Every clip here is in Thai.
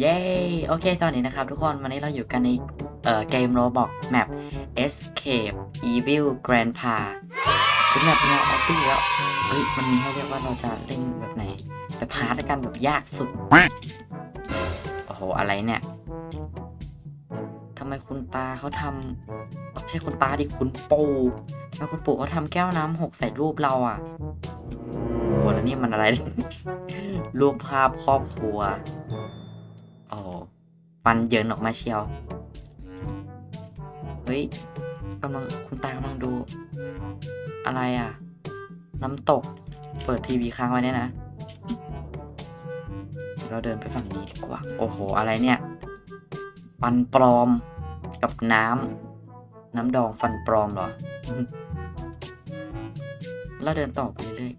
เย้โอเคตอนนี้นะครับ ทุกคนวันนี้เราอยู่กันในเอ่อเกมโรบอกแมป Escape Evil Grandpa เป็นแบบแนวออฟฟี่แล้วเฮ้ยมันมีให้เรียกว่าเราจะเล่นแบบไหนแบบพาร์ทกันแบบยากสุด โอ้โห อะไรเนี่ยทำไมคุณตาเขาทำไม่ใช่คุณตาดิคุณปู่ทำไมคุณปู่เขาทำแก้วน้ำหกใส่รูปเราอะโอ้โหแล้วนี่มันอะไร รูปภาพครอบครัว ฟันเยินออกมาเชียว เฮ้ยกำลังคุณตากำลังดู อะไรอะ น้ำตก เปิดทีวีค้างไว้เนี่ยนะ เราเดินไปฝั่งนี้ดีกว่า โอ้โห อะไรเนี่ย ฟันปลอมกับน้ำ น้ำดองฟันปลอมเหรอเราเดินต่อไปเรื่อย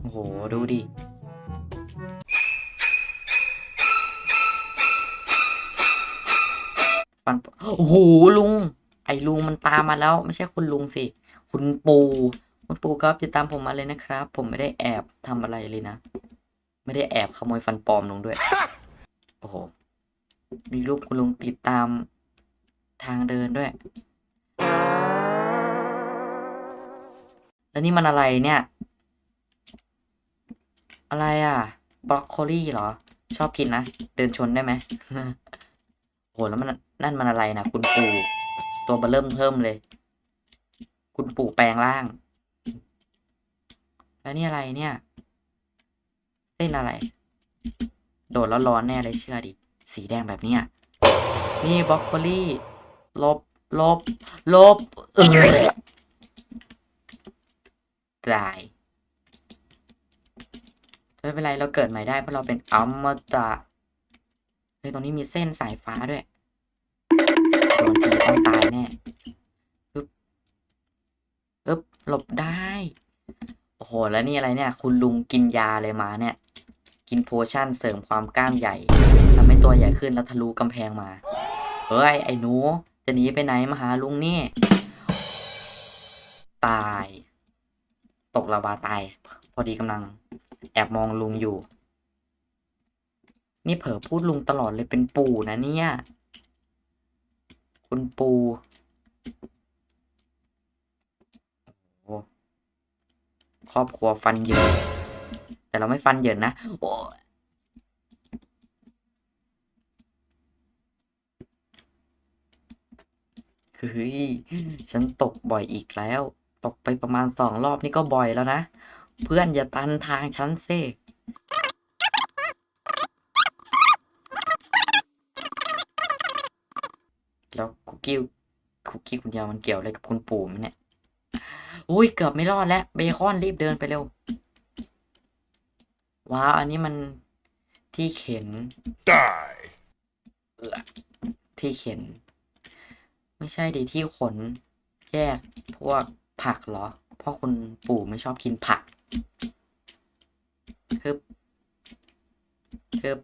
โอ้โห ดูดิ ฟันปลโอ้โหลุง ไอ้ลุงมันตามมาแล้ว ไม่ใช่คุณลุงสิ คุณปูคุณปูครับติดตามผมมาเลยนะครับ ผมไม่ได้แอบทำอะไรเลยนะ ไม่ได้แอบขโมยฟันปลอมลงด้วย โอ้โห มีรูปคุณลุงติดตามทางเดินด้วย แล้วนี่มันอะไรเนี่ย อะไรอะ บรอกโคลี่เหรอ ชอบกินนะ เดินชนได้ไหม แล้วมันนั่นมันอะไรนะคุณปู่ตัวเบอร์เริ่มเทิมเลย คุณปู่แปลงร่าง แล้วนี่อะไรเนี่ยเส้นอะไร โดดแล้วร้อนแน่เลยเชื่อดิ สีแดงแบบเนี้ยนี่บรอกโคลี่ ลบ ลบ ลบ เออตายไม่เป็นไรเราเกิดใหม่ได้เพราะเราเป็นอมตะเฮ้ยตรงนี้มีเส้นสายฟ้าด้วย นทีต้องตายแน่ปึ๊บปึ๊บหลบได้ โอ้โห แล้วนี่อะไรเนี่ย คุณลุงกินยาเลยมาเนี่ย กินโพชั่นเสริมความกล้ามใหญ่ทำให้ตัวใหญ่ขึ้นแล้วทะลุกำแพงมา เฮ้ย ไอ้หนู จะหนีไปไหนมาหาลุงนี่ ตาย ตกลาวาตาย พอดีกำลัง แอบมองลุงอยู่ นี่เผลอพูดลุงตลอดเลยเป็นปู่นะเนี่ย คุณปูครอบครัวฟันเยินแต่เราไม่ฟันเยินนะ โอ้เฮ้ยฉันตกบ่อยอีกแล้ว ตกไปประมาณสองรอบนี่ก็บ่อยแล้วนะ เพื่อนอย่าตันทางฉันเซ่ แล้วคุกกี้คุกกี้คุณยาวมันเกี่ยวอะไรกับคุณปู่ไหมเนี่ยอุ้ยเกือบไม่รอดแล้วเบคอนรีบเดินไปเร็วว้าวอันนี้มันที่เข็น Die. ที่เข็น ไม่ใช่ดิที่ขน แยกพวกผักเหรอ เพราะคุณปู่ไม่ชอบกินผักฮึบฮึบ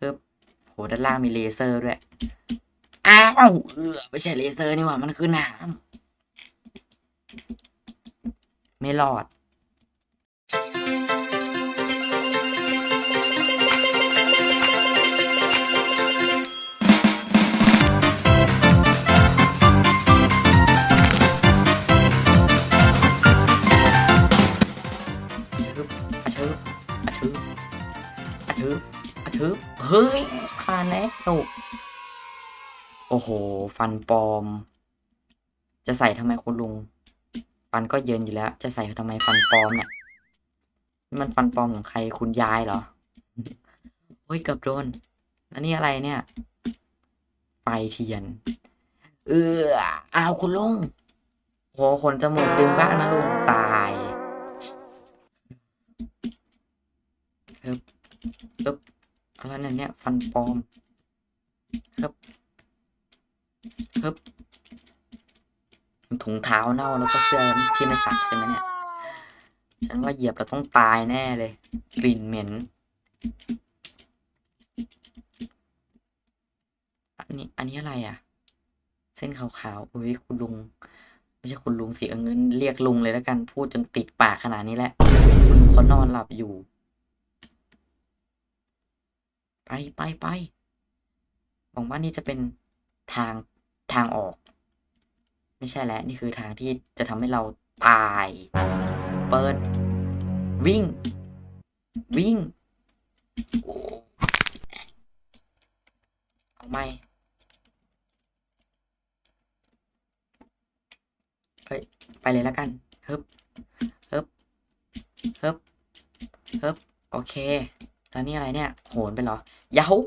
ฮึบโหด้านล่างมีเลเซอร์ด้วย อ้าวเออไม่ใช่เลเซอร์นี่หว่ามันคือน้ำไม่รอดอะชึบอะชึบอะชึบอะชึบอเฮ้ยคาแนล โอ้โห ฟันปลอม จะใส่ทำไมคุณลุง ฟันก็เยินอยู่แล้ว จะใส่ทำไมฟันปลอมเนี่ยมันฟันปลอมของใครคุณยายเหรอเฮ้ยเกือบโดนแล้วนี่อะไรเนี่ย ไฟเทียน เอออ้าวคุณลุงโหขนจมูกดึงบ้างนะลุงตายฮึบฮึบอะไรเนี่ย ฟันปลอมฮึบ ฮึบถุงเท้าเน่าแล้วก็เสื้อที่ไม่ซักใช่ไหมเนี่ย ฉันว่าเหยียบแล้วต้องตายแน่เลย กลิ่นเหม็น อันนี้อันนี้อะไรอะ เส้นขาวๆ อุ้ยคุณลุง ไม่ใช่คุณลุงสิเอาเงินเรียกลุงเลยแล้วกัน พูดจนติดปากขนาดนี้แหละคุณเขานอนหลับอยู่ ไปไปไปหวังว่านี่จะเป็นทาง ทางออก ไม่ใช่แล้ว นี่คือทางที่จะทำให้เราตาย เปิด วิ่ง วิ่งเอาไม่เฮ้ย ไปเลยแล้วกันฮึบฮึบฮึบฮึบโอเค แล้วนี่อะไรเนี่ย โหนไปเหรอ ยาฮู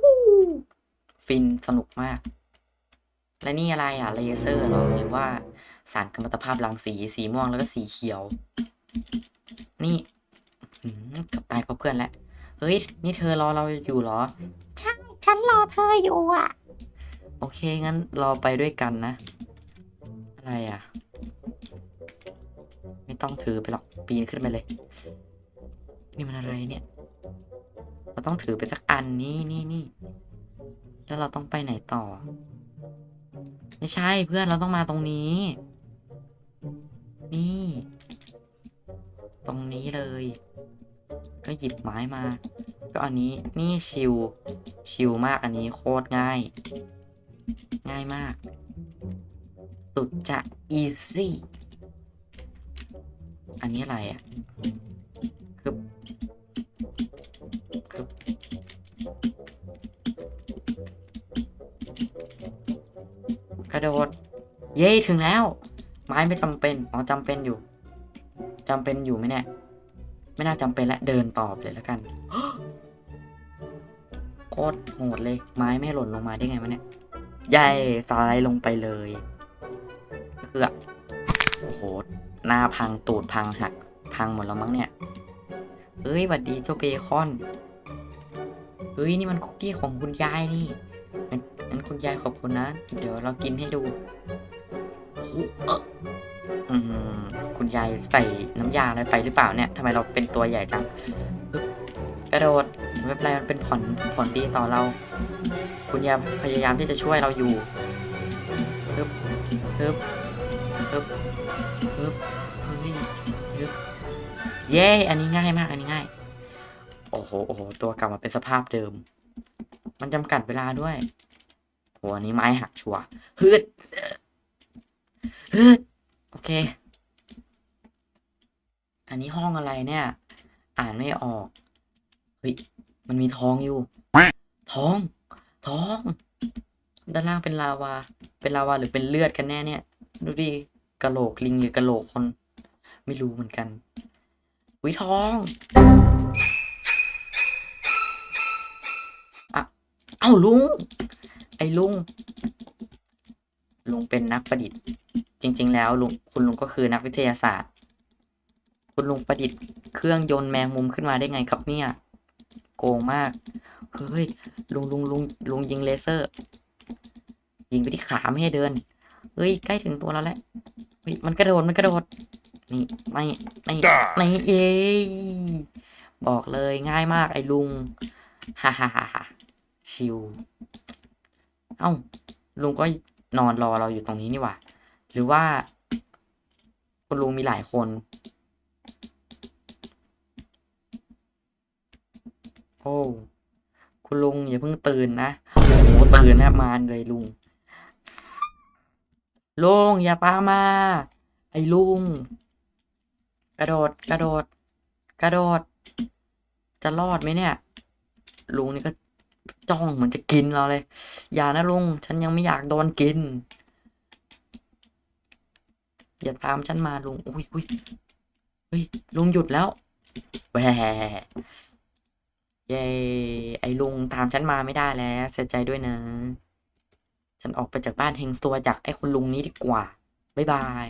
ฟินสนุกมาก และนี่อะไรอะเลเซอร์เหรอหรือว่าสารกัมมันตภาพรังสีสีม่วงแล้วก็สีเขียว นี่อื้อหือเกับตายเพราะเพื่อนแล้วเฮ้ย นี่เธอรอเราอยู่เหรอใช่ฉันรอเธออยู่อะ โอเค งั้นรอไปด้วยกันนะ อะไรอะ ไม่ต้องถือไปหรอก ปีนขึ้นไปเลย นี่มันอะไรเนี่ย เราต้องถือไปสักอันนี่นี่นี่แล้วเราต้องไปไหนต่อ ไม่ใช่เพื่อนเราต้องมาตรงนี้ นี่ ตรงนี้เลย ก็หยิบไม้มา ก็อันนี้นี่ชิว ชิวมากอันนี้โคตรง่าย ง่ายมาก สุดจะ easy อันนี้อะไรอะ ระโดด เย้ถึงแล้ว ไม้ไม่จำเป็นอ๋อจำเป็นอยู่จำเป็นอยู่ไหมเนี่ยไม่น่าจำเป็นและเดินต่อไปเลยแล้วกันโคตรโหดเลย ไม้ไม่หล่นลงมาได้ไงวะเนี่ยใหญ่สไลด์ลงไปเลยเอือโอ้โหหน้าพังตูดพังหักพังหมดแล้วมั้งเนี่ยเฮ้ยหวัดดีเจ้าเบคอนเฮ้ยนี่มันคุกกี้ของคุณยายนี่ งั้นคุณยายขอบคุณนะ เดี๋ยวเรากินให้ดูโอ้เอออืมคุณยายใส่น้ำยาอะไรไปหรือเปล่าเนี่ยทำไมเราเป็นตัวใหญ่จังปึ๊บกระโดดไม่เป็นไรมันเป็นผลผลดีต่อเรา คุณยายพยายามที่จะช่วยเราอยู่ฮึบฮึบฮึบฮึบเฮ้ยฮึบเย้อันนี้ง่ายมาก อันนี้ง่าย โอ้โหโอ้โหตัวกลับมาเป็นสภาพเดิม มันจำกัดเวลาด้วย โหอันนี้ไม้หักชัวฮึดฮึดโอเค อันนี้ห้องอะไรเนี่ย อ่านไม่ออก เฮ้ย มันมีทองอยู่ทองทอง ด้านล่างเป็นลาวา เป็นลาวาหรือเป็นเลือดกันแน่เนี่ย ดูดิกะโหลกลิงหรือกะโหลกคน ไม่รู้เหมือนกันวิทองอะเอ้าลุง ไอ้ลุง ลุงเป็นนักประดิษฐ์ จริง ๆ แล้วลุงคุณลุงก็คือนักวิทยาศาสตร์ คุณลุงประดิษฐ์เครื่องยนต์แมงมุมขึ้นมาได้ไงครับเนี่ย โกงมาก เฮ้ย ลุงลุงลุงลุงยิงเลเซอร์ ยิงไปที่ขาไม่ให้เดิน เฮ้ย ใกล้ถึงตัวแล้วแหละเฮ้ยมันกระโดด มันกระโดด นี่ ไม่ไม่ไม่เย้บอกเลยง่ายมากไอ้ลุง ฮ่าฮ่าฮ่าฮ่าชิว เอ้าลุงก็นอนรอเราอยู่ตรงนี้นี่หว่า หรือว่าคุณลุงมีหลายคน โอ้คุณลุงอย่าเพิ่งตื่นนะโอ้โหตื่นแล้วมาเลยลุงลุงอย่าปามา ไอ้ลุง กระโดดกระโดด กระโดด จะรอดไหมเนี่ย ลุงนี่ก็ จ้องเหมือนจะกินเราเลย อย่านะลุง ฉันยังไม่อยากโดนกิน อย่าตามฉันมาลุง อุ้ยอุ้ยเฮ้ยลุงหยุดแล้วแหวเย้ไอ้ลุงตามฉันมาไม่ได้แล้วเสียใจด้วยนะ ฉันออกไปจากบ้านเฮงตัวจากไอ้คุณลุงนี้ดีกว่าบ๊ายบาย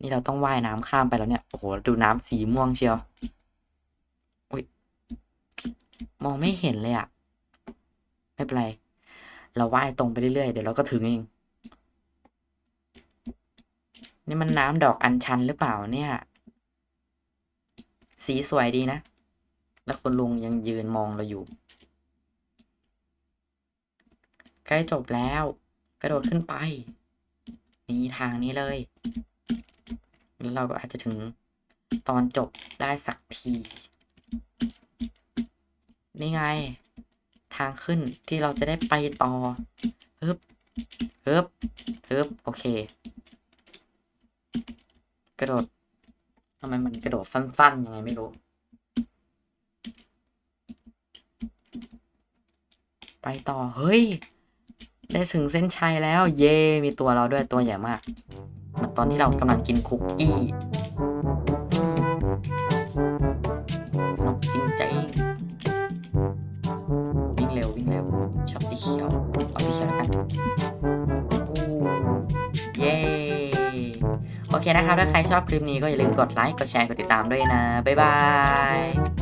นี่เราต้องว่ายน้ำข้ามไปแล้วเนี่ย โอ้โห ดูน้ำสีม่วงเชียว อุ้ย มองไม่เห็นเลยอะ ไม่เป็นไร เราว่ายตรงไปเรื่อยๆ เดี๋ยวเราก็ถึงเอง นี่มันน้ำดอกอัญชันหรือเปล่าเนี่ย สีสวยดีนะ แล้วคุณลุงยังยืนมองเราอยู่ ใกล้จบแล้ว กระโดดขึ้นไป นี่ทางนี้เลย แล้วเราก็อาจจะถึงตอนจบได้สักที นี่ไง ทางขึ้นที่เราจะได้ไปต่อฮึบฮึบฮึบโอเค กระโดดทำไมมันกระโดดสั้นๆยังไงไม่รู้ ไปต่อ เฮ้ย ได้ถึงเส้นชัยแล้ว เย่มีตัวเราด้วยตัวใหญ่มากเหมือนตอนที่เรากำลังกินคุกกี้ นะครับ ถ้าใครชอบคลิปนี้ก็อย่าลืมกดไลค์ กดแชร์ กดติดตามด้วยนะ บ๊ายบาย